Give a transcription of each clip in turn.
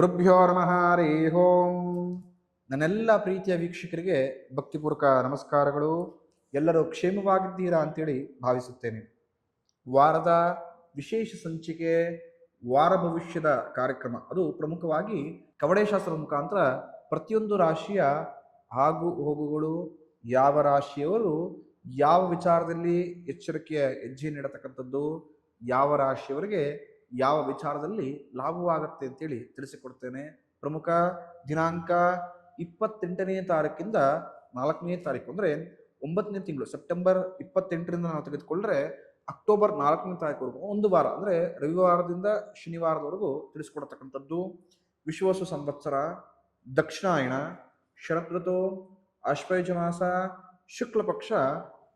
ಗುರುಭ್ಯೋ ನಮಃ ಹೋಂ ನನ್ನೆಲ್ಲ ಪ್ರೀತಿಯ ವೀಕ್ಷಕರಿಗೆ ಭಕ್ತಿಪೂರ್ವಕ ನಮಸ್ಕಾರಗಳು. ಎಲ್ಲರೂ ಕ್ಷೇಮವಾಗಿದ್ದೀರಾ ಅಂತೇಳಿ ಭಾವಿಸುತ್ತೇನೆ. ವಾರದ ವಿಶೇಷ ಸಂಚಿಕೆ, ವಾರ ಭವಿಷ್ಯದ ಕಾರ್ಯಕ್ರಮ. ಅದು ಪ್ರಮುಖವಾಗಿ ಕವಡೆಶಾಸ್ತ್ರದ ಮುಖಾಂತರ ಪ್ರತಿಯೊಂದು ರಾಶಿಯ ಆಗು ಹೋಗುಗಳು, ಯಾವ ರಾಶಿಯವರು ಯಾವ ವಿಚಾರದಲ್ಲಿ ಎಚ್ಚರಿಕೆಯ ಹೆಜ್ಜೆ ನೀಡತಕ್ಕಂಥದ್ದು, ಯಾವ ರಾಶಿಯವರಿಗೆ ಯಾವ ವಿಚಾರದಲ್ಲಿ ಲಾಭವಾಗುತ್ತೆ ಅಂತೇಳಿ ತಿಳಿಸಿಕೊಡ್ತೇನೆ. ಪ್ರಮುಖ ದಿನಾಂಕ ಇಪ್ಪತ್ತೆಂಟನೇ ತಾರೀಕಿಂದ ನಾಲ್ಕನೇ ತಾರೀಕು ಅಂದರೆ ಒಂಬತ್ತನೇ ತಿಂಗಳು, ಸೆಪ್ಟೆಂಬರ್ ಇಪ್ಪತ್ತೆಂಟರಿಂದ ನಾವು ತೆಗೆದುಕೊಂಡ್ರೆ ಅಕ್ಟೋಬರ್ ನಾಲ್ಕನೇ ತಾರೀಕುವರೆಗೂ ಒಂದು ವಾರ ಅಂದರೆ ರವಿವಾರದಿಂದ ಶನಿವಾರದವರೆಗೂ ತಿಳಿಸ್ಕೊಡತಕ್ಕಂಥದ್ದು. ವಿಶ್ವಾಸ ಸಂವತ್ಸರ, ದಕ್ಷಿಣಾಯಣ ಶರತ್ ಋತು ಅಶ್ವಯುಜ ಮಾಸ ಶುಕ್ಲ ಪಕ್ಷ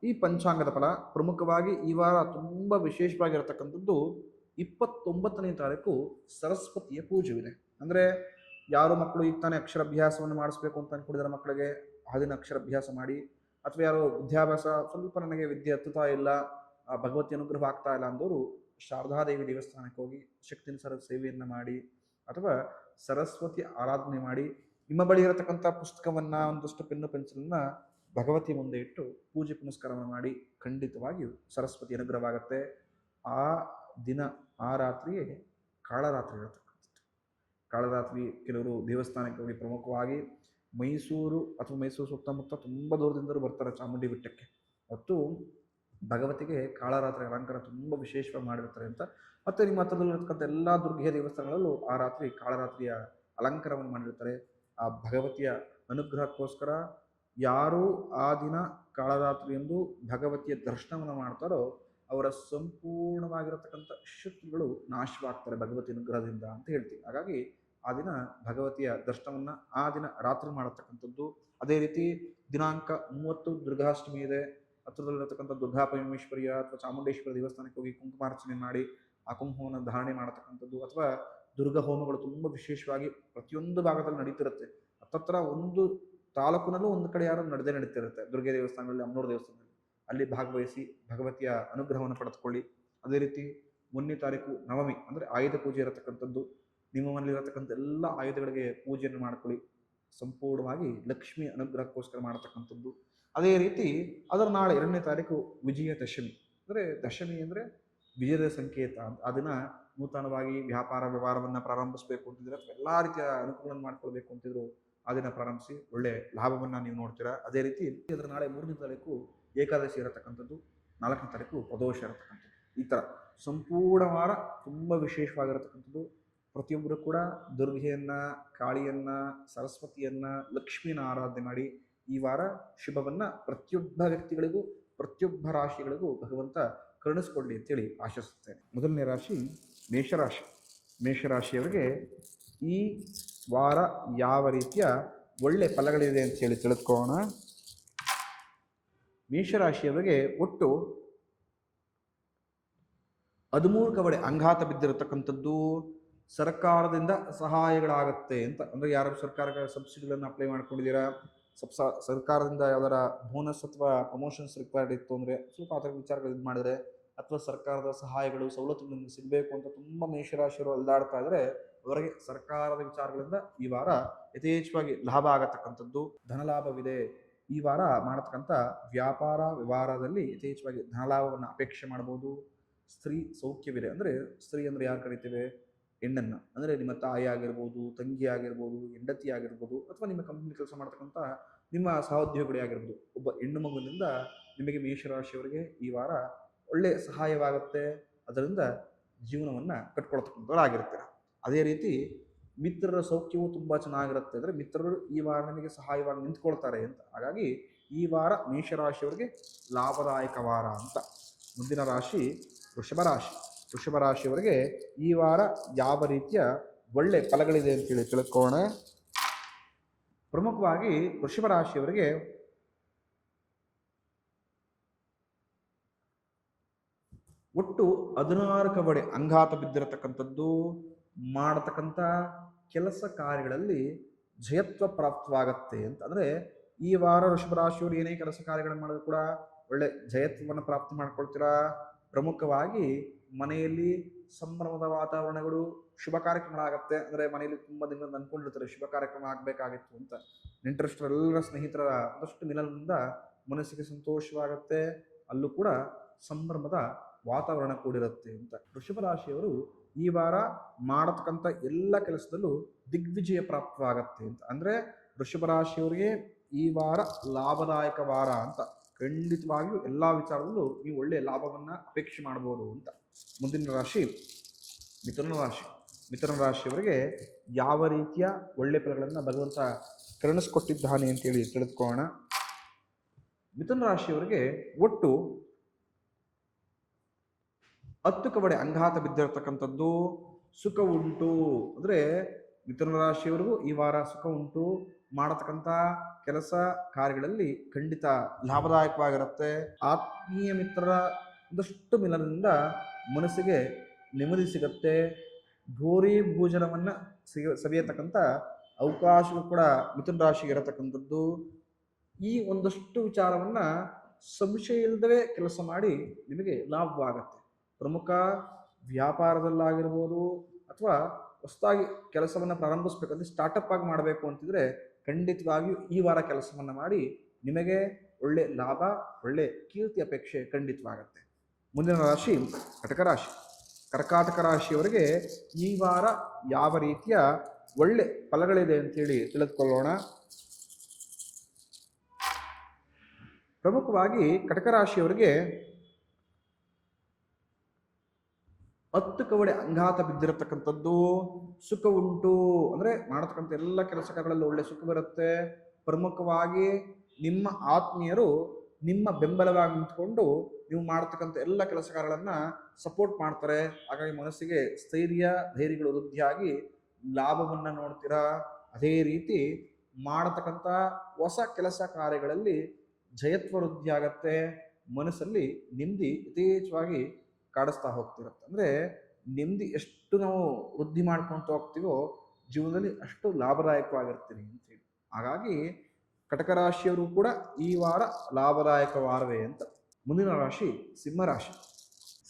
ಈ ಪಂಚಾಂಗದ ಫಲ. ಪ್ರಮುಖವಾಗಿ ಈ ವಾರ ತುಂಬ ವಿಶೇಷವಾಗಿರತಕ್ಕಂಥದ್ದು ಇಪ್ಪತ್ತೊಂಬತ್ತನೇ ತಾರೀಕು ಸರಸ್ವತಿಯ ಇದೆ ಅಂದರೆ ಯಾರು ಮಕ್ಕಳು ಈಗ ತಾನೇ ಅಕ್ಷರಾಭ್ಯಾಸವನ್ನು ಮಾಡಿಸ್ಬೇಕು ಅಂತ ಅಂದ್ಕೊಂಡಿದ್ದಾರೆ ಮಕ್ಕಳಿಗೆ ಹಾದಿನ ಅಕ್ಷರಾಭ್ಯಾಸ ಮಾಡಿ, ಅಥವಾ ಯಾರೋ ವಿದ್ಯಾಭ್ಯಾಸ ಸ್ವಲ್ಪ ನನಗೆ ವಿದ್ಯೆ ಹತ್ತುತ್ತಾ ಇಲ್ಲ, ಆ ಭಗವತಿ ಅನುಗ್ರಹ ಆಗ್ತಾ ಇಲ್ಲ ಅಂದವರು ಶಾರದಾದೇವಿ ದೇವಸ್ಥಾನಕ್ಕೆ ಹೋಗಿ ಶಕ್ತಿನ ಸರ ಸೇವೆಯನ್ನು ಮಾಡಿ, ಅಥವಾ ಸರಸ್ವತಿ ಆರಾಧನೆ ಮಾಡಿ, ನಿಮ್ಮ ಬಳಿ ಇರತಕ್ಕಂಥ ಪುಸ್ತಕವನ್ನು, ಒಂದಷ್ಟು ಪೆನ್ನು ಪೆನ್ಸಿಲನ್ನು ಭಗವತಿ ಮುಂದೆ ಇಟ್ಟು ಪೂಜೆ ಪುನಸ್ಕಾರವನ್ನು ಮಾಡಿ ಖಂಡಿತವಾಗಿಯೂ ಸರಸ್ವತಿ ಅನುಗ್ರಹವಾಗುತ್ತೆ. ಆ ದಿನ ಆ ರಾತ್ರಿಯೇ ಕಾಳರಾತ್ರಿ ಇರತಕ್ಕಂಥದ್ದು ಕಾಳರಾತ್ರಿ ಕೆಲವರು ದೇವಸ್ಥಾನಕ್ಕೆ ಹೋಗಿ ಪ್ರಮುಖವಾಗಿ ಮೈಸೂರು ಅಥವಾ ಮೈಸೂರು ಸುತ್ತಮುತ್ತ ತುಂಬ ದೂರದಿಂದಲೂ ಬರ್ತಾರೆ ಚಾಮುಂಡಿ ಬೆಟ್ಟಕ್ಕೆ. ಮತ್ತು ಭಗವತಿಗೆ ಕಾಳರಾತ್ರಿ ಅಲಂಕಾರ ತುಂಬ ವಿಶೇಷವಾಗಿ ಮಾಡಿರ್ತಾರೆ ಅಂತ ಮತ್ತು ನಿಮ್ಮ ಹತ್ರದಲ್ಲಿರ್ತಕ್ಕಂಥ ಎಲ್ಲ ದುರ್ಗೆಯ ದೇವಸ್ಥಾನಗಳಲ್ಲೂ ಆ ರಾತ್ರಿ ಕಾಳರಾತ್ರಿಯ ಅಲಂಕಾರವನ್ನು ಮಾಡಿರ್ತಾರೆ. ಆ ಭಗವತಿಯ ಅನುಗ್ರಹಕ್ಕೋಸ್ಕರ ಯಾರು ಆ ದಿನ ಕಾಳರಾತ್ರಿಯಂದು ಭಗವತಿಯ ದರ್ಶನವನ್ನು ಮಾಡ್ತಾರೋ ಅವರ ಸಂಪೂರ್ಣವಾಗಿರತಕ್ಕಂಥ ಶತ್ರುಗಳು ನಾಶವಾಗ್ತಾರೆ ಭಗವತಿ ಅನುಗ್ರಹದಿಂದ ಅಂತ ಹೇಳ್ತೀವಿ. ಹಾಗಾಗಿ ಆ ದಿನ ಭಗವತಿಯ ದರ್ಶನವನ್ನ ಆ ದಿನ ರಾತ್ರಿ ಮಾಡತಕ್ಕಂಥದ್ದು. ಅದೇ ರೀತಿ ದಿನಾಂಕ ಮೂವತ್ತು ದುರ್ಗಾಷ್ಟಮಿ ಇದೆ. ಹತ್ರದಲ್ಲಿರತಕ್ಕಂಥ ದುರ್ಗಾ ಪರಮೇಶ್ವರಿಯ ಅಥವಾ ಚಾಮುಂಡೇಶ್ವರ ದೇವಸ್ಥಾನಕ್ಕೆ ಹೋಗಿ ಕುಂಕುಮಾರ್ಚನೆ ಮಾಡಿ ಆ ಕುಂಕುಮವನ್ನು ಧಾರಣೆ ಮಾಡತಕ್ಕಂಥದ್ದು ಅಥವಾ ದುರ್ಗಾ ಹೋಮಗಳು ತುಂಬ ವಿಶೇಷವಾಗಿ ಪ್ರತಿಯೊಂದು ಭಾಗದಲ್ಲಿ ನಡೀತಿರುತ್ತೆ. ಹತ್ತತ್ರ ಒಂದು ತಾಲೂಕಿನಲ್ಲೂ ಒಂದು ಕಡೆ ಯಾರು ನಡೆದೇ ನಡೀತಿರುತ್ತೆ. ದುರ್ಗೆ ದೇವಸ್ಥಾನಗಳಲ್ಲಿ, ಅಮ್ಮನೂರು ದೇವಸ್ಥಾನದಲ್ಲಿ. ಅಲ್ಲಿ ಭಾಗವಹಿಸಿ ಭಗವತಿಯ ಅನುಗ್ರಹವನ್ನು ಪಡೆದುಕೊಳ್ಳಿ. ಅದೇ ರೀತಿ ಒಂದನೇ ತಾರೀಕು ನವಮಿ ಅಂದರೆ ಆಯುಧ ಪೂಜೆ ಇರತಕ್ಕಂಥದ್ದು. ನಿಮ್ಮ ಮನೆಯಲ್ಲಿರತಕ್ಕಂಥ ಎಲ್ಲ ಆಯುಧಗಳಿಗೆ ಪೂಜೆಯನ್ನು ಮಾಡ್ಕೊಳ್ಳಿ. ಸಂಪೂರ್ಣವಾಗಿ ಲಕ್ಷ್ಮಿ ಅನುಗ್ರಹಕ್ಕೋಸ್ಕರ ಮಾಡತಕ್ಕಂಥದ್ದು. ಅದೇ ರೀತಿ ಅದರ ನಾಳೆ ಎರಡನೇ ತಾರೀಕು ವಿಜಯ ದಶಮಿ. ಅಂದರೆ ದಶಮಿ ಅಂದರೆ ವಿಜಯದ ಸಂಕೇತ. ಅದನ್ನ ನೂತನವಾಗಿ ವ್ಯಾಪಾರ ವ್ಯವಹಾರವನ್ನು ಪ್ರಾರಂಭಿಸಬೇಕು ಅಂತಿದ್ರೆ ಅಥವಾ ಎಲ್ಲ ರೀತಿಯ ಅನುಕೂಲವನ್ನು ಮಾಡ್ಕೊಳ್ಬೇಕು ಅಂತಿದ್ರು ಅದನ್ನ ಪ್ರಾರಂಭಿಸಿ ಒಳ್ಳೆ ಲಾಭವನ್ನು ನೀವು ನೋಡ್ತೀರಾ. ಅದೇ ರೀತಿ ಅದರ ನಾಳೆ ಮೂರನೇ ತಾರೀಕು ಏಕಾದಶಿ ಇರತಕ್ಕಂಥದ್ದು, ನಾಲ್ಕನೇ ತಾರೀಕು ಪ್ರದೋಷ ಇರತಕ್ಕಂಥದ್ದು. ಈ ಥರ ಸಂಪೂರ್ಣ ವಾರ ತುಂಬ ವಿಶೇಷವಾಗಿರತಕ್ಕಂಥದ್ದು. ಪ್ರತಿಯೊಬ್ಬರು ಕೂಡ ದುರ್ಗೆಯನ್ನ, ಕಾಳಿಯನ್ನ, ಸರಸ್ವತಿಯನ್ನ ಲಕ್ಷ್ಮಿಯನ್ನ ಆರಾಧನೆ ಮಾಡಿ ಈ ವಾರ ಶುಭವನ್ನು ಪ್ರತಿಯೊಬ್ಬ ವ್ಯಕ್ತಿಗಳಿಗೂ, ಪ್ರತಿಯೊಬ್ಬ ರಾಶಿಗಳಿಗೂ ಭಗವಂತ ಕರುಣಿಸ್ಕೊಳ್ಳಿ ಅಂತೇಳಿ ಆಶಿಸುತ್ತೇನೆ. ಮೊದಲನೇ ರಾಶಿ ಮೇಷರಾಶಿ. ಮೇಷರಾಶಿಯವರಿಗೆ ಈ ವಾರ ಯಾವ ರೀತಿಯ ಒಳ್ಳೆ ಫಲಗಳಿದೆ ಅಂತ ಹೇಳಿ ತಿಳಿದುಕೊಳ್ಳೋಣ. ಮೇಷರಾಶಿಯವರಿಗೆ ಒಟ್ಟು ಹದಿಮೂರು ಕವಡೆ ಅಂಘಾತ ಬಿದ್ದಿರತಕ್ಕಂಥದ್ದು ಸರ್ಕಾರದಿಂದ ಸಹಾಯಗಳಾಗತ್ತೆ ಅಂತ. ಅಂದರೆ ಯಾರು ಸರ್ಕಾರ ಸಬ್ಸಿಡಿಗಳನ್ನು ಅಪ್ಲೈ ಮಾಡ್ಕೊಂಡಿದ್ದೀರಾ? ಸಬ್ಸ ಸರ್ಕಾರದಿಂದ ಯಾವ್ದಾರ ಬೋನಸ್ ಅಥವಾ ಪ್ರಮೋಷನ್ಸ್ ರಿಕ್ವೈರ್ಡ್ ಇತ್ತು ಅಂದರೆ ಸ್ವಲ್ಪ ಆ ಥರ ವಿಚಾರಗಳು ಇದು ಮಾಡಿದ್ರೆ ಅಥವಾ ಸರ್ಕಾರದ ಸಹಾಯಗಳು, ಸವಲತ್ತುಗಳನ್ನು ಸಿಗಬೇಕು ಅಂತ ತುಂಬ ಮೇಷರಾಶಿಯವರು ಅಲ್ದಾಡ್ತಾ ಇದ್ರೆ ಅವರಿಗೆ ಸರ್ಕಾರದ ವಿಚಾರಗಳಿಂದ ಈ ವಾರ ಯಥೇಚ್ಛವಾಗಿ ಲಾಭ ಆಗತಕ್ಕಂಥದ್ದು. ಧನಲಾಭವಿದೆ. ಈ ವಾರ ಮಾಡತಕ್ಕಂಥ ವ್ಯಾಪಾರ ವ್ಯವಹಾರದಲ್ಲಿ ಯಥೇಚ್ಛವಾಗಿ ಧನಲಾಭವನ್ನು ಅಪೇಕ್ಷೆ ಮಾಡ್ಬೋದು. ಸ್ತ್ರೀ ಸೌಖ್ಯವಿದೆ ಅಂದರೆ ಸ್ತ್ರೀ ಅಂದರೆ ಯಾರು ಕರಿತೇವೆ? ಹೆಣ್ಣನ್ನು. ಅಂದರೆ ನಿಮ್ಮ ತಾಯಿ ಆಗಿರ್ಬೋದು, ತಂಗಿ ಆಗಿರ್ಬೋದು, ಹೆಂಡತಿ ಆಗಿರ್ಬೋದು ಅಥವಾ ನಿಮ್ಮ ಕಂಪ್ನಿ ಕೆಲಸ ಮಾಡ್ತಕ್ಕಂಥ ನಿಮ್ಮ ಸಹೋದ್ಯೋಗಿ ಆಗಿರ್ಬೋದು. ಒಬ್ಬ ಹೆಣ್ಣು ಮಗುವಿನಿಂದ ನಿಮಗೆ ಮೇಷರಾಶಿಯವರಿಗೆ ಈ ವಾರ ಒಳ್ಳೆ ಸಹಾಯವಾಗುತ್ತೆ. ಅದರಿಂದ ಜೀವನವನ್ನು ಕಟ್ಕೊಳ್ತಕ್ಕಂಥವ್ರಾಗಿರ್ತೀರ. ಅದೇ ರೀತಿ ಮಿತ್ರರ ಸೌಖ್ಯವು ತುಂಬ ಚೆನ್ನಾಗಿರುತ್ತೆ. ಅಂದರೆ ಮಿತ್ರರು ಈ ವಾರ ನಿಮಗೆ ಸಹಾಯವಾಗಿ ನಿಂತ್ಕೊಳ್ತಾರೆ ಅಂತ. ಹಾಗಾಗಿ ಈ ವಾರ ಮೇಷರಾಶಿಯವರಿಗೆ ಲಾಭದಾಯಕ ವಾರ ಅಂತ. ಮುಂದಿನ ರಾಶಿ ವೃಷಭ ರಾಶಿ. ವೃಷಭ ರಾಶಿಯವರಿಗೆ ಈ ವಾರ ಯಾವ ರೀತಿಯ ಒಳ್ಳೆ ಫಲಗಳಿದೆ ಅಂತೇಳಿ ತಿಳ್ಕೋಣ ಪ್ರಮುಖವಾಗಿ ವೃಷಭ ರಾಶಿಯವರಿಗೆ ಒಟ್ಟು ಹದಿನಾರು ಬಡೆ ಅಂಗಾತ ಬಿದ್ದಿರತಕ್ಕಂಥದ್ದು. ಮಾಡತಕ್ಕಂಥ ಕೆಲಸ ಕಾರ್ಯಗಳಲ್ಲಿ ಜಯತ್ವ ಪ್ರಾಪ್ತವಾಗತ್ತೆ ಅಂತ. ಅಂದರೆ ಈ ವಾರ ಋಷಭ ರಾಶಿಯವರು ಏನೇ ಕೆಲಸ ಕಾರ್ಯಗಳನ್ನು ಮಾಡಿದ್ರು ಕೂಡ ಒಳ್ಳೆ ಜಯತ್ವವನ್ನು ಪ್ರಾಪ್ತಿ ಮಾಡ್ಕೊಳ್ತೀರಾ? ಪ್ರಮುಖವಾಗಿ ಮನೆಯಲ್ಲಿ ಸಂಭ್ರಮದ ವಾತಾವರಣಗಳು ಶುಭ ಕಾರ್ಯಕ್ರಮಗಳಾಗತ್ತೆ. ಅಂದರೆ ಮನೆಯಲ್ಲಿ ತುಂಬ ದಿನ ಅಂದ್ಕೊಂಡಿರ್ತಾರೆ ಶುಭ ಕಾರ್ಯಕ್ರಮ ಆಗಬೇಕಾಗಿತ್ತು ಅಂತ. ನೆಂಟರಷ್ಟರೆಲ್ಲರ ಸ್ನೇಹಿತರ ಒಂದಷ್ಟು ಮಿಲನದಿಂದ ಮನಸ್ಸಿಗೆ ಸಂತೋಷವಾಗತ್ತೆ. ಅಲ್ಲೂ ಕೂಡ ಸಂಭ್ರಮದ ವಾತಾವರಣ ಕೂಡಿರುತ್ತೆ ಅಂತ. ವೃಷಭ ರಾಶಿಯವರು ಈ ವಾರ ಮಾಡತಕ್ಕಂಥ ಎಲ್ಲ ಕೆಲಸದಲ್ಲೂ ದಿಗ್ವಿಜಯ ಪ್ರಾಪ್ತವಾಗತ್ತೆ ಅಂತ. ಅಂದರೆ ವೃಷಭ ರಾಶಿಯವರಿಗೆ ಈ ವಾರ ಲಾಭದಾಯಕ ವಾರ ಅಂತ. ಖಂಡಿತವಾಗಿಯೂ ಎಲ್ಲ ವಿಚಾರದಲ್ಲೂ ನೀವು ಒಳ್ಳೆಯ ಲಾಭವನ್ನು ಅಪೇಕ್ಷೆ ಮಾಡ್ಬೋದು ಅಂತ. ಮುಂದಿನ ರಾಶಿ ಮಿಥುನ ರಾಶಿ. ಮಿಥುನ ರಾಶಿಯವರಿಗೆ ಯಾವ ರೀತಿಯ ಒಳ್ಳೆ ಫಲಗಳನ್ನು ಭಗವಂತ ಕರುಣಿಸ್ಕೊಟ್ಟಿದ್ದಾನೆ ಅಂತೇಳಿ ತಿಳಿದುಕೊಳ್ಳೋಣ. ಮಿಥುನ ರಾಶಿಯವರಿಗೆ ಒಟ್ಟು ಹತ್ತು ಕವಡೆ ಅಂಗಾತ ಬಿದ್ದಿರತಕ್ಕಂಥದ್ದು ಸುಖ ಉಂಟು. ಅಂದರೆ ಮಿಥುನ ರಾಶಿಯವರಿಗೂ ಈ ವಾರ ಸುಖ ಉಂಟು. ಮಾಡತಕ್ಕಂಥ ಕೆಲಸ ಕಾರ್ಯಗಳಲ್ಲಿ ಖಂಡಿತ ಲಾಭದಾಯಕವಾಗಿರುತ್ತೆ. ಆತ್ಮೀಯ ಮಿತ್ರರ ಒಂದಷ್ಟು ಮಿಲನದಿಂದ ಮನಸ್ಸಿಗೆ ನೆಮ್ಮದಿ ಸಿಗತ್ತೆ. ಭೂರಿ ಭೋಜನವನ್ನು ಸಿಗ, ಸವಿಯತಕ್ಕಂಥ ಅವಕಾಶಗಳು ಕೂಡ ಮಿಥುನ ರಾಶಿಗೆ ಇರತಕ್ಕಂಥದ್ದು. ಈ ಒಂದಷ್ಟು ವಿಚಾರವನ್ನ ಸಂಶಯ ಇಲ್ಲದವೇ ಕೆಲಸ ಮಾಡಿ ನಿಮಗೆ ಲಾಭವಾಗತ್ತೆ. ಪ್ರಮುಖ ವ್ಯಾಪಾರದಲ್ಲಾಗಿರ್ಬೋದು ಅಥವಾ ಹೊಸದಾಗಿ ಕೆಲಸವನ್ನು ಪ್ರಾರಂಭಿಸ್ಬೇಕಂದ್ರೆ ಸ್ಟಾರ್ಟಪ್ ಆಗಿ ಮಾಡಬೇಕು ಅಂತಿದ್ರೆ ಖಂಡಿತವಾಗಿಯೂ ಈ ವಾರ ಕೆಲಸವನ್ನು ಮಾಡಿ ನಿಮಗೆ ಒಳ್ಳೆ ಲಾಭ, ಒಳ್ಳೆ ಕೀರ್ತಿ ಅಪೇಕ್ಷೆ ಖಂಡಿತವಾಗುತ್ತೆ. ಮುಂದಿನ ರಾಶಿ ಕಟಕ ರಾಶಿ. ಕರ್ಕಾಟಕ ರಾಶಿಯವರಿಗೆ ಈ ವಾರ ಯಾವ ರೀತಿಯ ಒಳ್ಳೆ ಫಲಗಳಿದೆ ಅಂತೇಳಿ ತಿಳಿದುಕೊಳ್ಳೋಣ. ಪ್ರಮುಖವಾಗಿ ಕಟಕ ರಾಶಿಯವರಿಗೆ ಹತ್ತು ಕವಡೆ ಅಂಗಾತ ಬಿದ್ದಿರತಕ್ಕಂಥದ್ದು ಸುಖ ಉಂಟು. ಅಂದರೆ ಮಾಡತಕ್ಕಂಥ ಎಲ್ಲ ಕೆಲಸ ಕಾರ್ಯಗಳಲ್ಲಿ ಒಳ್ಳೆ ಸುಖ ಬರುತ್ತೆ. ಪ್ರಮುಖವಾಗಿ ನಿಮ್ಮ ಆತ್ಮೀಯರು ನಿಮ್ಮ ಬೆಂಬಲವಾಗಿ ನಿಂತ್ಕೊಂಡು ನೀವು ಮಾಡ್ತಕ್ಕಂಥ ಎಲ್ಲ ಕೆಲಸ ಸಪೋರ್ಟ್ ಮಾಡ್ತಾರೆ. ಹಾಗಾಗಿ ಮನಸ್ಸಿಗೆ ಸ್ಥೈರ್ಯ, ಧೈರ್ಯಗಳು ವೃದ್ಧಿಯಾಗಿ ಲಾಭವನ್ನು ನೋಡ್ತೀರಾ? ಅದೇ ರೀತಿ ಮಾಡತಕ್ಕಂಥ ಹೊಸ ಕೆಲಸ ಕಾರ್ಯಗಳಲ್ಲಿ ಜಯತ್ವ ವೃದ್ಧಿಯಾಗತ್ತೆ. ಮನಸ್ಸಲ್ಲಿ ನೆಮ್ಮದಿ ಯಥೇಚ್ಛವಾಗಿ ಕಾಡಿಸ್ತಾ ಹೋಗ್ತಿರುತ್ತೆ. ಅಂದರೆ ನೆಮ್ಮದಿ ಎಷ್ಟು ನಾವು ವೃದ್ಧಿ ಮಾಡ್ಕೊಳ್ತಾ ಹೋಗ್ತೀವೋ ಜೀವನದಲ್ಲಿ ಅಷ್ಟು ಲಾಭದಾಯಕವಾಗಿರ್ತೀವಿ ಅಂತೇಳಿ ಹಾಗಾಗಿ ಕಟಕ ರಾಶಿಯವರು ಕೂಡ ಈ ವಾರ ಲಾಭದಾಯಕ ವಾರವೇ ಅಂತ ಮುಂದಿನ ರಾಶಿ ಸಿಂಹರಾಶಿ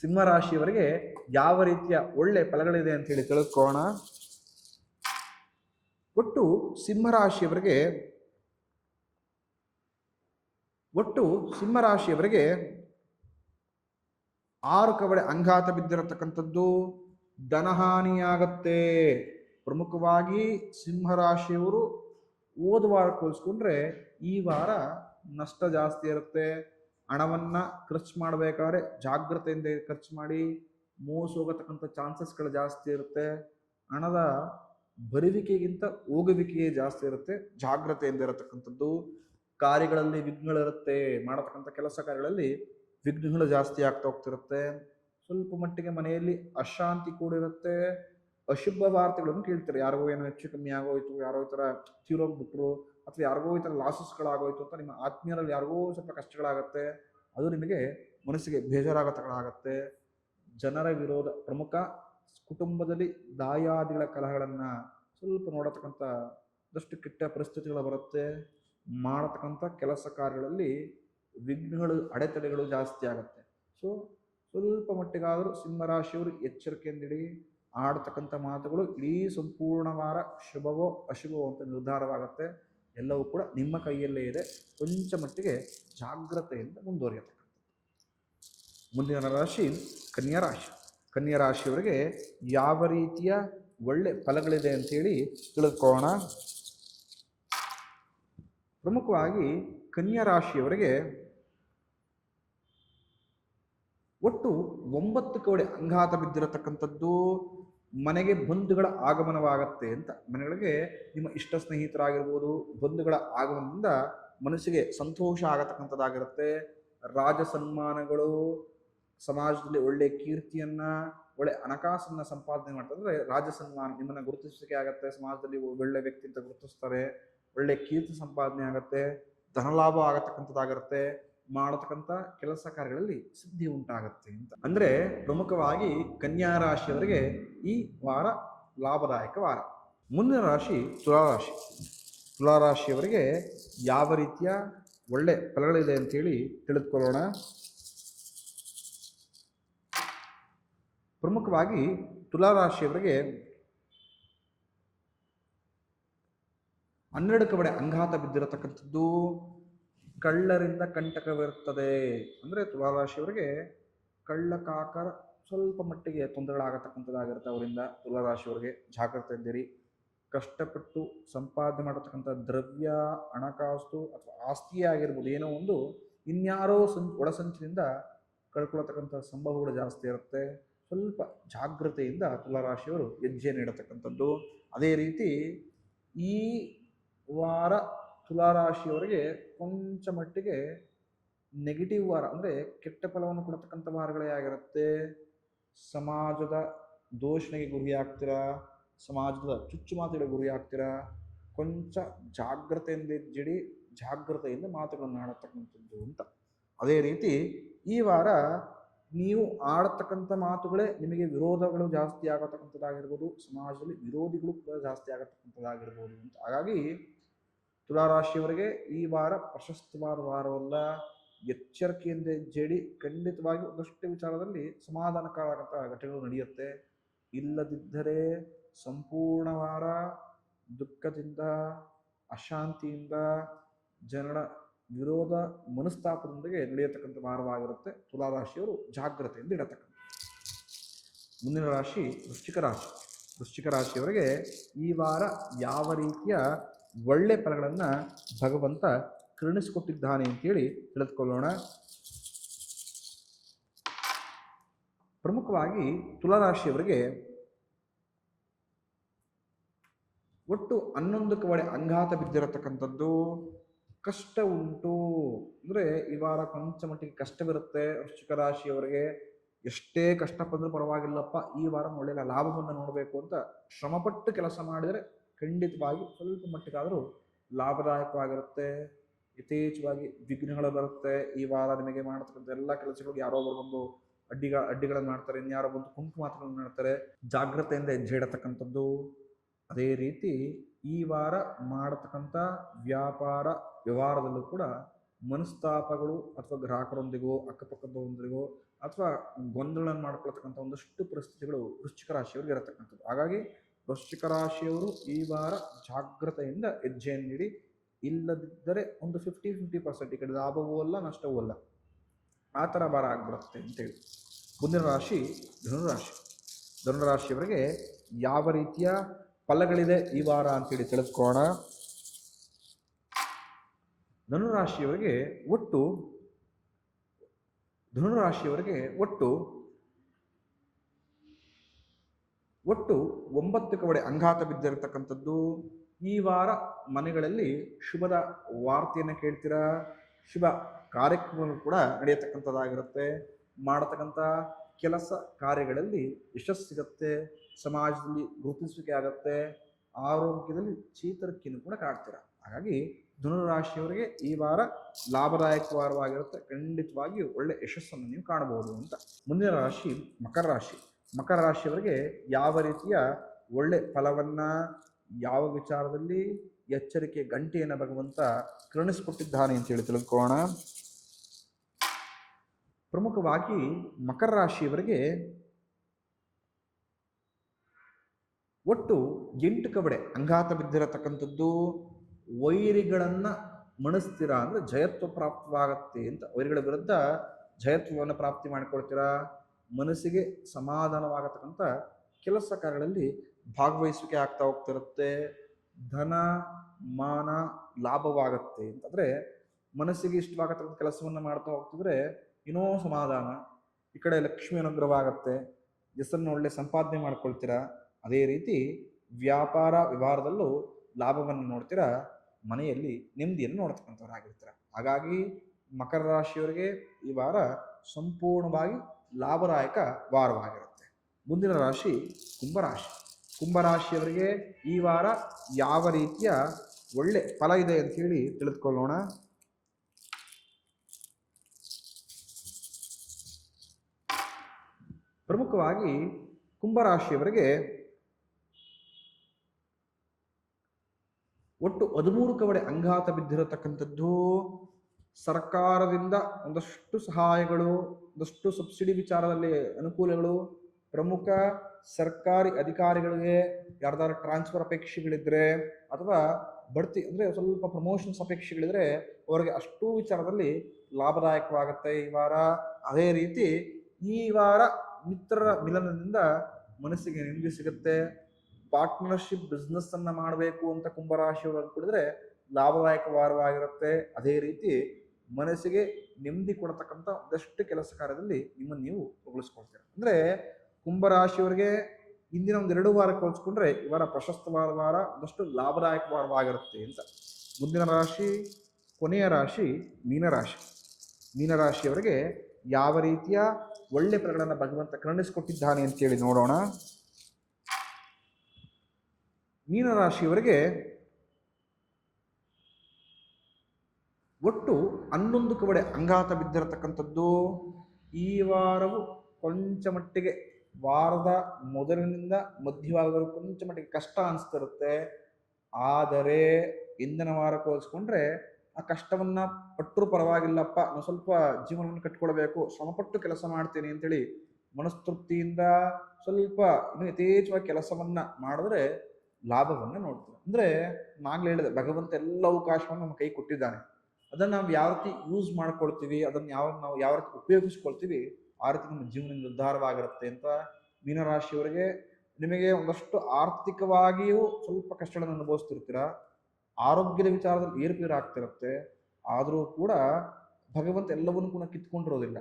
ಸಿಂಹರಾಶಿಯವರಿಗೆ ಯಾವ ರೀತಿಯ ಒಳ್ಳೆ ಫಲಗಳಿದೆ ಅಂತೇಳಿ ತಿಳ್ಕೋಣ ಒಟ್ಟು ಸಿಂಹರಾಶಿಯವರಿಗೆ ಒಟ್ಟು ಸಿಂಹರಾಶಿಯವರಿಗೆ ಆರು ಕವಡೆ ಅಂಘಾತ ಬಿದ್ದಿರತಕ್ಕಂಥದ್ದು ಧನಹಾನಿಯಾಗತ್ತೆ ಪ್ರಮುಖವಾಗಿ ಸಿಂಹರಾಶಿಯವರು ಹೋದ ವಾರ ಹೋಲಿಸ್ಕೊಂಡ್ರೆ ಈ ವಾರ ನಷ್ಟ ಜಾಸ್ತಿ ಇರುತ್ತೆ. ಹಣವನ್ನ ಖರ್ಚು ಮಾಡಬೇಕಾದ್ರೆ ಜಾಗ್ರತೆಯಿಂದ ಖರ್ಚು ಮಾಡಿ ಮೋಸ ಹೋಗತಕ್ಕಂಥ ಚಾನ್ಸಸ್ಗಳು ಜಾಸ್ತಿ ಇರುತ್ತೆ. ಹಣದ ಬರುವಿಕೆಗಿಂತ ಹೋಗುವಿಕೆಯೇ ಜಾಸ್ತಿ ಇರುತ್ತೆ. ಜಾಗ್ರತೆಯಿಂದ ಇರತಕ್ಕಂಥದ್ದು ಕಾರ್ಯಗಳಲ್ಲಿ ವಿಘ್ನಗಳಿರುತ್ತೆ. ಮಾಡತಕ್ಕಂಥ ಕೆಲಸ ಕಾರ್ಯಗಳಲ್ಲಿ ವಿಘ್ನಗಳು ಜಾಸ್ತಿ ಆಗ್ತಾ ಹೋಗ್ತಿರುತ್ತೆ. ಸ್ವಲ್ಪ ಮಟ್ಟಿಗೆ ಮನೆಯಲ್ಲಿ ಅಶಾಂತಿ ಕೂಡಿರುತ್ತೆ. ಅಶುಭ ವಾರ್ತೆಗಳನ್ನು ಕೇಳ್ತಾರೆ. ಯಾರಿಗೋ ಏನೋ ಹೆಚ್ಚು ಕಮ್ಮಿ ಆಗೋಯ್ತು, ಯಾರೋ ಈ ಥರ ತೀರೋಗ್ಬಿಟ್ರು, ಅಥವಾ ಯಾರಿಗೋ ಈ ಥರ ಲಾಸಸ್ಗಳಾಗೋಯ್ತು ಅಂತ ನಿಮ್ಮ ಆತ್ಮೀಯರಲ್ಲಿ ಯಾರಿಗೋ ಸ್ವಲ್ಪ ಕಷ್ಟಗಳಾಗತ್ತೆ. ಅದು ನಿಮಗೆ ಮನಸ್ಸಿಗೆ ಬೇಜಾರಾಗತ್ತಗಳಾಗತ್ತೆ ಜನರ ವಿರೋಧ, ಪ್ರಮುಖ ಕುಟುಂಬದಲ್ಲಿ ದಾಯಾದಿಗಳ ಕಲಹಗಳನ್ನು ಸ್ವಲ್ಪ ನೋಡತಕ್ಕಂಥ ಒಂದಷ್ಟು ಕೆಟ್ಟ ಪರಿಸ್ಥಿತಿಗಳು ಬರುತ್ತೆ. ಮಾಡತಕ್ಕಂಥ ಕೆಲಸ ಕಾರ್ಯಗಳಲ್ಲಿ ವಿಘ್ನಗಳು, ಅಡೆತಡೆಗಳು ಜಾಸ್ತಿ ಆಗುತ್ತೆ. ಸೊ ಸ್ವಲ್ಪ ಮಟ್ಟಿಗಾದರೂ ಸಿಂಹರಾಶಿಯವರು ಎಚ್ಚರಿಕೆಯಿಂದಿಡಿ ಆಡ್ತಕ್ಕಂಥ ಮಾತುಗಳು ಇಡೀ ಸಂಪೂರ್ಣ ವಾರ ಶುಭವೋ, ಅಶುಭವೋ ಅಂತ ನಿರ್ಧಾರವಾಗುತ್ತೆ. ಎಲ್ಲವೂ ಕೂಡ ನಿಮ್ಮ ಕೈಯಲ್ಲೇ ಇದೆ. ಕೊಂಚ ಮಟ್ಟಿಗೆ ಜಾಗ್ರತೆಯಿಂದ ಮುಂದುವರಿಯತಕ್ಕಂಥದ್ದು. ಮುಂದಿನ ರಾಶಿ ಕನ್ಯಾ ರಾಶಿ. ಕನ್ಯಾ ರಾಶಿಯವರಿಗೆ ಯಾವ ರೀತಿಯ ಒಳ್ಳೆ ಫಲಗಳಿದೆ ಅಂತೇಳಿ ತಿಳಿದುಕೊಳ್ಳೋಣ ಪ್ರಮುಖವಾಗಿ ಕನ್ಯಾ ರಾಶಿಯವರಿಗೆ ಒಟ್ಟು ಒಂಬತ್ತು ಕೋಡೆ ಅಂಗಾತ ಬಿದ್ದಿರತಕ್ಕಂಥದ್ದು ಮನೆಗೆ ಬಂಧುಗಳ ಆಗಮನವಾಗತ್ತೆ ಅಂತ ಮನೆಗಳಿಗೆ ನಿಮ್ಮ ಇಷ್ಟ ಸ್ನೇಹಿತರಾಗಿರ್ಬೋದು, ಬಂಧುಗಳ ಆಗಮನದಿಂದ ಮನಸ್ಸಿಗೆ ಸಂತೋಷ ಆಗತಕ್ಕಂಥದ್ದಾಗಿರುತ್ತೆ. ರಾಜ ಸನ್ಮಾನಗಳು, ಸಮಾಜದಲ್ಲಿ ಒಳ್ಳೆ ಕೀರ್ತಿಯನ್ನ, ಒಳ್ಳೆ ಹಣಕಾಸನ್ನು ಸಂಪಾದನೆ ಮಾಡ್ತಂದ್ರೆ ರಾಜ ಸನ್ಮಾನ ನಿಮ್ಮನ್ನ ಗುರುತಿಸಲಿಕ್ಕೆ ಆಗತ್ತೆ. ಸಮಾಜದಲ್ಲಿ ಒಳ್ಳೆ ವ್ಯಕ್ತಿ ಅಂತ ಗುರುತಿಸ್ತಾರೆ. ಒಳ್ಳೆ ಕೀರ್ತಿ ಸಂಪಾದನೆ ಆಗತ್ತೆ. ಧನಲಾಭ ಆಗತಕ್ಕಂಥದ್ದಾಗಿರುತ್ತೆ. ಮಾಡತಕ್ಕಂಥ ಕೆಲಸ ಕಾರ್ಯಗಳಲ್ಲಿ ಸಿದ್ಧಿ ಉಂಟಾಗತ್ತೆ ಅಂತ. ಅಂದ್ರೆ ಪ್ರಮುಖವಾಗಿ ಕನ್ಯಾ ರಾಶಿಯವರಿಗೆ ಈ ವಾರ ಲಾಭದಾಯಕ ವಾರ. ಮುಂದಿನ ರಾಶಿ ತುಲಾರಾಶಿ ತುಲಾರಾಶಿಯವರಿಗೆ ಯಾವ ರೀತಿಯ ಒಳ್ಳೆ ಫಲಗಳಿದೆ ಅಂತೇಳಿ ತಿಳಿದುಕೊಳ್ಳೋಣ. ಪ್ರಮುಖವಾಗಿ ತುಲಾರಾಶಿಯವರಿಗೆ ಹನ್ನೆರಡು ಕಡೆ ಅಂಘಾತ ಬಿದ್ದಿರತಕ್ಕಂಥದ್ದು ಕಳ್ಳರಿಂದ ಕಂಟಕವಿರುತ್ತದೆ. ಅಂದರೆ ತುಲಾರಾಶಿಯವರಿಗೆ ಕಳ್ಳ ಕಾಕರ ಸ್ವಲ್ಪ ಮಟ್ಟಿಗೆ ತೊಂದರೆಗಳಾಗತಕ್ಕಂಥದ್ದಾಗಿರುತ್ತೆ ಅವರಿಂದ. ತುಲಾರಾಶಿಯವರಿಗೆ ಜಾಗ್ರತೆ ಇದ್ದೀರಿ. ಕಷ್ಟಪಟ್ಟು ಸಂಪಾದನೆ ಮಾಡತಕ್ಕಂಥ ದ್ರವ್ಯ, ಹಣಕಾಸು ಅಥವಾ ಆಸ್ತಿಯೇ ಆಗಿರ್ಬೋದು, ಏನೋ ಒಂದು ಇನ್ಯಾರೋ ಸಂ ಒಳಸಂಚಿನಿಂದ ಕಳ್ಕೊಳ್ಳತಕ್ಕಂಥ ಸಂಭವಗಳು ಜಾಸ್ತಿ ಇರುತ್ತೆ. ಸ್ವಲ್ಪ ಜಾಗ್ರತೆಯಿಂದ ತುಲಾರಾಶಿಯವರು ಹೆಜ್ಜೆ ನೀಡತಕ್ಕಂಥದ್ದು. ಅದೇ ರೀತಿ ಈ ವಾರ ತುಲಾರಾಶಿಯವರಿಗೆ ಕೊಂಚ ಮಟ್ಟಿಗೆ ನೆಗೆಟಿವ್ ವಾರ, ಅಂದರೆ ಕೆಟ್ಟ ಫಲವನ್ನು ಕೊಡತಕ್ಕಂಥ ವಾರಗಳೇ ಆಗಿರುತ್ತೆ. ಸಮಾಜದ ದೋಷಣೆಗೆ ಗುರಿ ಆಗ್ತೀರಾ? ಸಮಾಜದ ಚುಚ್ಚು ಮಾತುಗಳಿಗೆ ಗುರಿಯಾಗ್ತೀರಾ ಕೊಂಚ ಜಾಗ್ರತೆಯಿಂದ ಜಿಡಿ ಜಾಗ್ರತೆಯಿಂದ ಮಾತುಗಳನ್ನು ಆಡತಕ್ಕಂಥದ್ದು ಅಂತ. ಅದೇ ರೀತಿ ಈ ವಾರ ನೀವು ಆಡತಕ್ಕಂಥ ಮಾತುಗಳೇ ನಿಮಗೆ ವಿರೋಧಗಳು ಜಾಸ್ತಿ ಆಗತಕ್ಕಂಥದ್ದಾಗಿರ್ಬೋದು, ಸಮಾಜದಲ್ಲಿ ವಿರೋಧಿಗಳು ಕೂಡ ಜಾಸ್ತಿ ಆಗತಕ್ಕಂಥದ್ದಾಗಿರ್ಬೋದು ಅಂತ. ಹಾಗಾಗಿ ತುಲಾರಾಶಿಯವರಿಗೆ ಈ ವಾರ ಪ್ರಶಸ್ತವಾದ ವಾರವಲ್ಲ. ಎಚ್ಚರಿಕೆಯಿಂದ ಜಡಿ ಖಂಡಿತವಾಗಿ ಒಂದಷ್ಟು ವಿಚಾರದಲ್ಲಿ ಸಮಾಧಾನಕಾರಕಂಥ ಘಟನೆಗಳು ನಡೆಯುತ್ತೆ. ಇಲ್ಲದಿದ್ದರೆ ಸಂಪೂರ್ಣ ವಾರ ದುಃಖದಿಂದ, ಅಶಾಂತಿಯಿಂದ, ಜನರ ವಿರೋಧ ಮನಸ್ತಾಪದೊಂದಿಗೆ ನಡೆಯತಕ್ಕಂಥ ವಾರವಾಗಿರುತ್ತೆ. ತುಲಾರಾಶಿಯವರು ಜಾಗ್ರತೆಯಿಂದ ಇಡತಕ್ಕಂಥ ಮುಂದಿನ ರಾಶಿ ವೃಶ್ಚಿಕ ರಾಶಿ. ವೃಶ್ಚಿಕ ರಾಶಿಯವರಿಗೆ ಈ ವಾರ ಯಾವ ರೀತಿಯ ಒಳ್ಳೆ ಫಲಗಳನ್ನು ಭಗವಂತ ಕರುಣಿಸಿಕೊಟ್ಟಿದ್ದಾನೆ ಅಂತೇಳಿ ತಿಳಿದುಕೊಳ್ಳೋಣ. ಪ್ರಮುಖವಾಗಿ ತುಲಾರಾಶಿಯವರಿಗೆ ಒಟ್ಟು ಹನ್ನೊಂದು ಕವಡೆ ಅಂಗಾತ ಬಿದ್ದಿರತಕ್ಕಂಥದ್ದು. ಕಷ್ಟ ಉಂಟು. ಅಂದರೆ ಈ ವಾರ ಕೊಂಚ ಮಟ್ಟಿಗೆ ಕಷ್ಟವಿರುತ್ತೆ ವೃಶ್ಚಿಕ ರಾಶಿಯವರಿಗೆ. ಎಷ್ಟೇ ಕಷ್ಟ ಬಂದರೂ ಪರವಾಗಿಲ್ಲಪ್ಪ, ಈ ವಾರ ಒಳ್ಳೆಯ ಲಾಭವನ್ನು ನೋಡಬೇಕು ಅಂತ ಶ್ರಮಪಟ್ಟು ಕೆಲಸ ಮಾಡಿದರೆ ಖಂಡಿತವಾಗಿ ಸ್ವಲ್ಪ ಮಟ್ಟಿಗಾದರೂ ಲಾಭದಾಯಕವಾಗಿರುತ್ತೆ, ಯಥೇಚ್ಛವಾಗಿ ವಿಘ್ನಗಳು ಬರುತ್ತೆ. ಈ ವಾರ ನಿಮಗೆ ಮಾಡತಕ್ಕಂಥ ಎಲ್ಲ ಕೆಲಸಗಳಿಗೆ ಯಾರೋ ಬಂದು ಅಡ್ಡಿಗ, ಅಡ್ಡಿಗಳನ್ನು ಮಾಡ್ತಾರೆ, ಇನ್ಯಾರೋ ಬಂದು ಕುಂಕು ಮಾತುಗಳನ್ನು ಮಾಡ್ತಾರೆ, ಜಾಗ್ರತೆಯಿಂದ ಹೆಜ್ಜೆ ಅದೇ ರೀತಿ ಈ ವಾರ ಮಾಡತಕ್ಕಂಥ ವ್ಯಾಪಾರ ವ್ಯವಹಾರದಲ್ಲೂ ಕೂಡ ಮನಸ್ತಾಪಗಳು ಅಥವಾ ಗ್ರಾಹಕರೊಂದಿಗೋ, ಅಕ್ಕಪಕ್ಕದವರೊಂದಿಗೋ ಅಥವಾ ಗೊಂದಲನ ಮಾಡ್ಕೊಳ್ತಕ್ಕಂಥ ಒಂದಷ್ಟು ಪರಿಸ್ಥಿತಿಗಳು ವೃಶ್ಚಿಕ ರಾಶಿಯವರಿಗೆ ಇರತಕ್ಕಂಥದ್ದು. ಹಾಗಾಗಿ ವೃಶ್ಚಿಕ ರಾಶಿಯವರು ಈ ವಾರ ಜಾಗ್ರತೆಯಿಂದ ಹೆಜ್ಜೆಯನ್ನು ನೀಡಿ, ಇಲ್ಲದಿದ್ದರೆ ಒಂದು ಫಿಫ್ಟಿ ಫಿಫ್ಟಿ ಪರ್ಸೆಂಟ್ ಈ ಕಡೆ ಲಾಭವೂ ಅಲ್ಲ, ನಷ್ಟವೂ ಅಲ್ಲ. ಆ ಥರ ಭಾರ ಆಗ್ಬಿಡುತ್ತೆ ಅಂತೇಳಿ ಮುಂದಿನ ರಾಶಿ ಧನುರಾಶಿ. ಧನುರಾಶಿಯವರಿಗೆ ಯಾವ ರೀತಿಯ ಫಲಗಳಿದೆ ಈ ವಾರ ಅಂತೇಳಿ ತಿಳಿಸ್ಕೋಣ ಧನುರಾಶಿಯವರಿಗೆ ಒಟ್ಟು ಧನುರಾಶಿಯವರಿಗೆ ಒಟ್ಟು ಒಟ್ಟು ಒಂಬತ್ತು ಕವಡೆ ಅಂಘಾತ ಬಿದ್ದಿರತಕ್ಕಂಥದ್ದು. ಈ ವಾರ ಮನೆಗಳಲ್ಲಿ ಶುಭದ ವಾರ್ತೆಯನ್ನು ಕೇಳ್ತೀರಾ? ಶುಭ ಕಾರ್ಯಕ್ರಮಗಳು ಕೂಡ ನಡೆಯತಕ್ಕಂಥದ್ದಾಗಿರುತ್ತೆ. ಮಾಡತಕ್ಕಂಥ ಕೆಲಸ ಕಾರ್ಯಗಳಲ್ಲಿ ಯಶಸ್ಸು ಸಿಗುತ್ತೆ ಸಮಾಜದಲ್ಲಿ ಗುರುತಿಸುವಿಕೆ ಆಗುತ್ತೆ, ಆರೋಗ್ಯದಲ್ಲಿ ಚೇತರಿಕೆಯನ್ನು ಕೂಡ ಕಾಣ್ತೀರ? ಹಾಗಾಗಿ ಧನುರಾಶಿಯವರಿಗೆ ಈ ವಾರ ಲಾಭದಾಯಕ ವಾರವಾಗಿರುತ್ತೆ. ಖಂಡಿತವಾಗಿಯೂ ಒಳ್ಳೆ ಯಶಸ್ಸನ್ನು ನೀವು ಕಾಣಬಹುದು ಅಂತ. ಮುಂದಿನ ರಾಶಿ ಮಕರ ರಾಶಿ. ಮಕರ ರಾಶಿಯವರಿಗೆ ಯಾವ ರೀತಿಯ ಒಳ್ಳೆ ಫಲವನ್ನ, ಯಾವ ವಿಚಾರದಲ್ಲಿ ಎಚ್ಚರಿಕೆ, ಗಂಟೆಯನ್ನು ಭಗವಂತ ಕೃಣಿಸ್ಕೊಟ್ಟಿದ್ದಾನೆ ಅಂತ ಹೇಳಿ ತಿಳ್ಕೋಣ ಪ್ರಮುಖವಾಗಿ ಮಕರ ರಾಶಿಯವರಿಗೆ ಒಟ್ಟು ಎಂಟು ಕಬಡೆ ಅಂಗಾತ ಬಿದ್ದಿರತಕ್ಕಂಥದ್ದು, ವೈರಿಗಳನ್ನು ಮಣಿಸ್ತೀರಾ ಅಂದರೆ ಜಯತ್ವ ಪ್ರಾಪ್ತವಾಗತ್ತೆ ಅಂತ. ವೈರಿಗಳ ವಿರುದ್ಧ ಜಯತ್ವವನ್ನು ಪ್ರಾಪ್ತಿ ಮಾಡಿಕೊಳ್ತೀರಾ ಮನಸ್ಸಿಗೆ ಸಮಾಧಾನವಾಗತಕ್ಕಂಥ ಕೆಲಸ ಕಾರ್ಯಗಳಲ್ಲಿ ಭಾಗವಹಿಸುವಿಕೆ ಆಗ್ತಾ ಹೋಗ್ತಿರುತ್ತೆ. ಧನ, ಮಾನ ಲಾಭವಾಗತ್ತೆ ಅಂತಂದರೆ ಮನಸ್ಸಿಗೆ ಇಷ್ಟವಾಗತಕ್ಕಂಥ ಕೆಲಸವನ್ನು ಮಾಡ್ತಾ ಹೋಗ್ತಿದ್ರೆ ಏನೋ ಸಮಾಧಾನ. ಈ ಕಡೆ ಲಕ್ಷ್ಮಿ ಅನುಗ್ರಹವಾಗತ್ತೆ. ಹೆಸರನ್ನು ಒಳ್ಳೆ ಸಂಪಾದನೆ ಮಾಡ್ಕೊಳ್ತೀರಾ? ಅದೇ ರೀತಿ ವ್ಯಾಪಾರ ವ್ಯವಹಾರದಲ್ಲೂ ಲಾಭವನ್ನು ನೋಡ್ತೀರಾ? ಮನೆಯಲ್ಲಿ ನೆಮ್ಮದಿಯನ್ನು ನೋಡ್ತಕ್ಕಂಥವ್ರಾಗಿರ್ತೀರ. ಹಾಗಾಗಿ ಮಕರ ರಾಶಿಯವರಿಗೆ ಈ ವಾರ ಸಂಪೂರ್ಣವಾಗಿ ಲಾಭದಾಯಕ ವಾರವಾಗಿರುತ್ತೆ. ಮುಂದಿನ ರಾಶಿ ಕುಂಭರಾಶಿ. ಕುಂಭರಾಶಿಯವರಿಗೆ ಈ ವಾರ ಯಾವ ರೀತಿಯ ಒಳ್ಳೆ ಫಲ ಇದೆ ಅಂತ ಹೇಳಿ ತಿಳಿದುಕೊಳ್ಳೋಣ. ಪ್ರಮುಖವಾಗಿ ಕುಂಭರಾಶಿಯವರಿಗೆ ಒಟ್ಟು ಹದಿಮೂರು ಕವಡೆ ಅಂಘಾತ ಬಿದ್ದಿರತಕ್ಕಂಥದ್ದು. ಸರ್ಕಾರದಿಂದ ಒಂದಷ್ಟು ಸಹಾಯಗಳು ಒಂದಷ್ಟು ಸಬ್ಸಿಡಿ ವಿಚಾರದಲ್ಲಿ ಅನುಕೂಲಗಳು. ಪ್ರಮುಖ ಸರ್ಕಾರಿ ಅಧಿಕಾರಿಗಳಿಗೆ ಯಾರ್ದಾರು ಟ್ರಾನ್ಸ್ಫರ್ ಅಪೇಕ್ಷೆಗಳಿದ್ರೆ ಅಥವಾ ಬಡ್ತಿ ಅಂದರೆ ಸ್ವಲ್ಪ ಪ್ರಮೋಷನ್ಸ್ ಅಪೇಕ್ಷೆಗಳಿದ್ರೆ ಅವರಿಗೆ ಅಷ್ಟು ವಿಚಾರದಲ್ಲಿ ಲಾಭದಾಯಕವಾಗುತ್ತೆ ಈ ವಾರ. ಅದೇ ರೀತಿ ಈ ವಾರ ಮಿತ್ರರ ಮಿಲನದಿಂದ ಮನಸ್ಸಿಗೆ ನೆಮ್ಮದಿ ಸಿಗುತ್ತೆ. ಪಾರ್ಟ್ನರ್ಶಿಪ್ ಬಿಸ್ನೆಸ್ ಅನ್ನ ಮಾಡಬೇಕು ಅಂತ ಕುಂಭರಾಶಿಯವರು ಅಂದ್ಕೊಂಡಿದ್ರೆ ಲಾಭದಾಯಕ ವಾರವಾಗಿರುತ್ತೆ. ಅದೇ ರೀತಿ ಮನಸ್ಸಿಗೆ ನೆಮ್ಮದಿ ಕೊಡತಕ್ಕಂಥ ಒಂದಷ್ಟು ಕೆಲಸ ಕಾರ್ಯದಲ್ಲಿ ನಿಮ್ಮನ್ನು ನೀವು ತೊಗೊಳಿಸ್ಕೊಳ್ತೀರ. ಅಂದರೆ ಕುಂಭರಾಶಿಯವರಿಗೆ ಇಂದಿನ ಒಂದು ಎರಡು ವಾರಕ್ಕೆ ಹೋಲಿಸ್ಕೊಂಡ್ರೆ ಈ ವಾರ ಪ್ರಶಸ್ತವಾದ ವಾರ, ಒಂದಷ್ಟು ಲಾಭದಾಯಕ ವಾರವಾಗಿರುತ್ತೆ ಅಂತ. ಮುಂದಿನ ರಾಶಿ, ಕೊನೆಯ ರಾಶಿ ಮೀನರಾಶಿ. ಮೀನರಾಶಿಯವರಿಗೆ ಯಾವ ರೀತಿಯ ಒಳ್ಳೆ ಪ್ರಗಳನ್ನು ಭಗವಂತ ಕರುಣಿಸಿಕೊಟ್ಟಿದ್ದಾನೆ ಅಂತೇಳಿ ನೋಡೋಣ. ಮೀನರಾಶಿಯವರಿಗೆ ಒಟ್ಟು ಹನ್ನೊಂದು ಕವಡೆ ಅಂಗಾತ ಬಿದ್ದಿರತಕ್ಕಂಥದ್ದು. ಈ ವಾರವು ಕೊಂಚ ಮಟ್ಟಿಗೆ ವಾರದ ಮೊದಲಿನಿಂದ ಮಧ್ಯವಾಗಲು ಕೊಂಚ ಮಟ್ಟಿಗೆ ಕಷ್ಟ ಅನಿಸ್ತಿರುತ್ತೆ. ಆದರೆ ಇಂದಿನ ವಾರಕ್ಕೆ ಹೋಲಿಸ್ಕೊಂಡ್ರೆ ಆ ಕಷ್ಟವನ್ನು ಪಟ್ಟರು ಪರವಾಗಿಲ್ಲಪ್ಪ. ನಾನು ಸ್ವಲ್ಪ ಜೀವನವನ್ನು ಕಟ್ಕೊಳ್ಬೇಕು. ಶ್ರಮಪಟ್ಟು ಕೆಲಸ ಮಾಡ್ತೀನಿ ಅಂತೇಳಿ ಮನಸ್ತೃಪ್ತಿಯಿಂದ ಸ್ವಲ್ಪ ಇನ್ನು ಯಥೇಚ್ಛವಾಗಿ ಕೆಲಸವನ್ನು ಮಾಡಿದ್ರೆ ಲಾಭವನ್ನು ನೋಡ್ತೀವಿ ಅಂದರೆ ನಾನು ಹೇಳಿದೆ ಭಗವಂತ ಎಲ್ಲ ಅವಕಾಶವನ್ನು ನಮ್ಮ ಕೈ ಕೊಟ್ಟಿದ್ದಾನೆ. ಅದನ್ನ ನಾವು ಯಾವ ರೀತಿ ಯೂಸ್ ಮಾಡ್ಕೊಳ್ತೀವಿ, ಅದನ್ನು ಯಾವ, ನಾವು ಯಾವ ರೀತಿ ಉಪಯೋಗಿಸ್ಕೊಳ್ತೀವಿ, ಆ ರೀತಿ ನಮ್ಮ ಜೀವನ ನಿರ್ಧಾರವಾಗಿರುತ್ತೆ ಅಂತ ಮೀನರಾಶಿಯವರಿಗೆ ನಿಮಗೆ ಒಂದಷ್ಟು ಆರ್ಥಿಕವಾಗಿಯೂ ಸ್ವಲ್ಪ ಕಷ್ಟಗಳನ್ನು ಅನುಭವಿಸ್ತಿರ್ತೀರ? ಆರೋಗ್ಯದ ವಿಚಾರದಲ್ಲಿ ಏರುಪೇರು ಆಗ್ತಿರುತ್ತೆ. ಆದರೂ ಕೂಡ ಭಗವಂತ ಎಲ್ಲವನ್ನು ಕೂಡ ಕಿತ್ಕೊಂಡಿರೋದಿಲ್ಲ.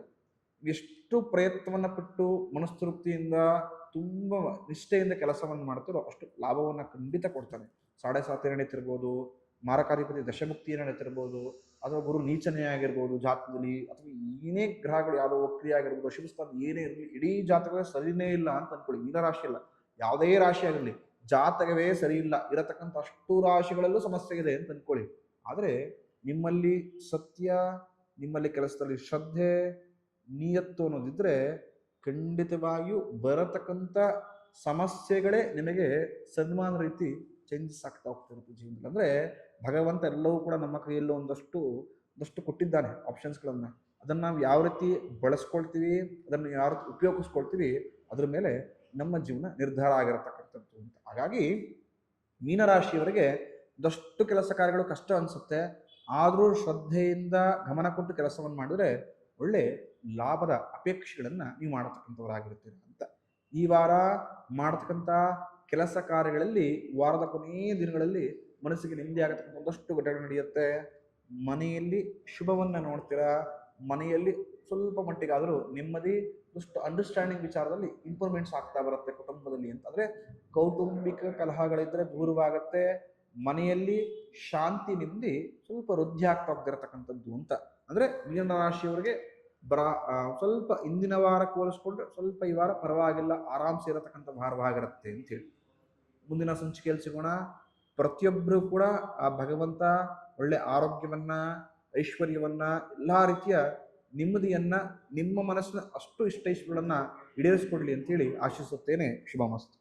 ಎಷ್ಟು ಪ್ರಯತ್ನವನ್ನು ಪಟ್ಟು ಮನಸ್ತೃಪ್ತಿಯಿಂದ, ತುಂಬ ನಿಷ್ಠೆಯಿಂದ ಕೆಲಸವನ್ನು ಮಾಡ್ತಾರೋ ಅಷ್ಟು ಲಾಭವನ್ನು ಖಂಡಿತ ಕೊಡ್ತಾನೆ. ಸಾಡೆ ಸಾತಿ ನಡೀತಿರ್ಬೋದು ಮಾರಕಾಧಿಪತಿ ದಶಮುಕ್ತಿ ನಡೀತಿರ್ಬೋದು ಅಥವಾ ಗುರು ನೀಚನೇ ಆಗಿರ್ಬೋದು ಜಾತಕದಲ್ಲಿ ಅಥವಾ ಏನೇ ಗ್ರಹಗಳು ಯಾವುದೋ ವಕ್ರಿ ಆಗಿರ್ಬೋದು, ಶಿವಸ್ಥಾನ ಏನೇ ಇರಲಿ, ಇಡೀ ಜಾತಕವೇ ಸರಿನೇ ಇಲ್ಲ ಅಂತ ಅನ್ಕೊಳ್ಳಿ. ಮೀನ ರಾಶಿ ಇಲ್ಲ ಯಾವುದೇ ರಾಶಿ ಆಗಿರಲಿ, ಜಾತಕವೇ ಸರಿ ಇಲ್ಲ, ಇರತಕ್ಕಂಥ ಅಷ್ಟು ರಾಶಿಗಳಲ್ಲೂ ಸಮಸ್ಯೆ ಇದೆ ಅಂತ ಅನ್ಕೊಳ್ಳಿ. ಆದರೆ ನಿಮ್ಮಲ್ಲಿ ಸತ್ಯ, ನಿಮ್ಮಲ್ಲಿ ಕೆಲಸದಲ್ಲಿ ಶ್ರದ್ಧೆ, ನಿಯತ್ತು ಅನ್ನೋದಿದ್ರೆ ಖಂಡಿತವಾಗಿಯೂ ಬರತಕ್ಕಂಥ ಸಮಸ್ಯೆಗಳೇ ನಿಮಗೆ ಸನ್ಮಾನ ರೀತಿ ಚೇಂಜಸ್ ಆಗ್ತಾ ಹೋಗ್ತಿರುತ್ತೆ ಜೀವನದಲ್ಲಿ. ಅಂದರೆ ಭಗವಂತ ಎಲ್ಲವೂ ಕೂಡ ನಮ್ಮ ಕೈಯಲ್ಲಿ ಒಂದಷ್ಟು ಒಂದಷ್ಟು ಕೊಟ್ಟಿದ್ದಾನೆ ಆಪ್ಷನ್ಸ್ಗಳನ್ನು ಅದನ್ನು ನಾವು ಯಾವ ರೀತಿ ಬಳಸ್ಕೊಳ್ತೀವಿ, ಅದನ್ನು ಯಾವ ರೀತಿ ಉಪಯೋಗಿಸ್ಕೊಳ್ತೀವಿ, ಅದ್ರ ಮೇಲೆ ನಮ್ಮ ಜೀವನ ನಿರ್ಧಾರ ಆಗಿರತಕ್ಕಂಥದ್ದು ಅಂತ. ಹಾಗಾಗಿ ಮೀನರಾಶಿಯವರಿಗೆ ಒಂದಷ್ಟು ಕೆಲಸ ಕಾರ್ಯಗಳು ಕಷ್ಟ ಅನಿಸುತ್ತೆ. ಆದರೂ ಶ್ರದ್ಧೆಯಿಂದ ಗಮನ ಕೊಟ್ಟು ಕೆಲಸವನ್ನು ಮಾಡಿದರೆ ಒಳ್ಳೆ ಲಾಭದ ಅಪೇಕ್ಷೆಗಳನ್ನು ನೀವು ಮಾಡತಕ್ಕಂಥವರಾಗಿರ್ತೀರ ಅಂತ. ಈ ವಾರ ಮಾಡತಕ್ಕಂಥ ಕೆಲಸ ಕಾರ್ಯಗಳಲ್ಲಿ ವಾರದ ಕೊನೆಯ ದಿನಗಳಲ್ಲಿ ಮನಸ್ಸಿಗೆ ನೆಮ್ಮದಿ ಆಗತಕ್ಕಂಥ ಒಂದಷ್ಟು ಘಟನೆ ನಡೆಯುತ್ತೆ. ಮನೆಯಲ್ಲಿ ಶುಭವನ್ನು ನೋಡ್ತೀರಾ? ಮನೆಯಲ್ಲಿ ಸ್ವಲ್ಪ ಮಟ್ಟಿಗಾದರೂ ನೆಮ್ಮದಿ ಒಂದಷ್ಟು ಅಂಡರ್ಸ್ಟ್ಯಾಂಡಿಂಗ್ ವಿಚಾರದಲ್ಲಿ ಇಂಪ್ರೂವ್ಮೆಂಟ್ಸ್ ಆಗ್ತಾ ಬರುತ್ತೆ ಕುಟುಂಬದಲ್ಲಿ ಅಂತ ಅಂದ್ರೆ ಕೌಟುಂಬಿಕ ಕಲಹಗಳಿದ್ದರೆ ದೂರವಾಗತ್ತೆ. ಮನೆಯಲ್ಲಿ ಶಾಂತಿ ನೆಮ್ಮದಿ ಸ್ವಲ್ಪ ವೃದ್ಧಿ ಆಗ್ತಾ ಹೋಗ್ತಿರತಕ್ಕಂಥದ್ದು ಅಂತ. ಅಂದ್ರೆ ಮೀನರಾಶಿಯವರಿಗೆ ಬರ ಆ, ಸ್ವಲ್ಪ ಇಂದಿನ ವಾರಕ್ಕೆ ಹೋಲಿಸ್ಕೊಂಡ್ರೆ ಸ್ವಲ್ಪ ಈ ವಾರ ಪರವಾಗಿಲ್ಲ ಆರಾಮ್ಸೆ ಇರತಕ್ಕಂಥ ವಾರವಾಗಿರುತ್ತೆ ಅಂತೇಳಿ ಮುಂದಿನ ಸಂಚಿಕೆಯಲ್ಲಿ ಸಿಗೋಣ. ಪ್ರತಿಯೊಬ್ಬರು ಕೂಡ ಆ ಭಗವಂತ ಒಳ್ಳೆ ಆರೋಗ್ಯವನ್ನ, ಐಶ್ವರ್ಯವನ್ನ, ಎಲ್ಲಾ ರೀತಿಯ ನೆಮ್ಮದಿಯನ್ನ, ನಿಮ್ಮ ಮನಸ್ಸಿನ ಅಷ್ಟು ಇಷ್ಟ ಇಷ್ಟಗಳನ್ನ ಈಡೇರಿಸ್ಕೊಡ್ಲಿ ಅಂತೇಳಿ ಆಶಿಸುತ್ತೇನೆ. ಶುಭಮಸ್ತು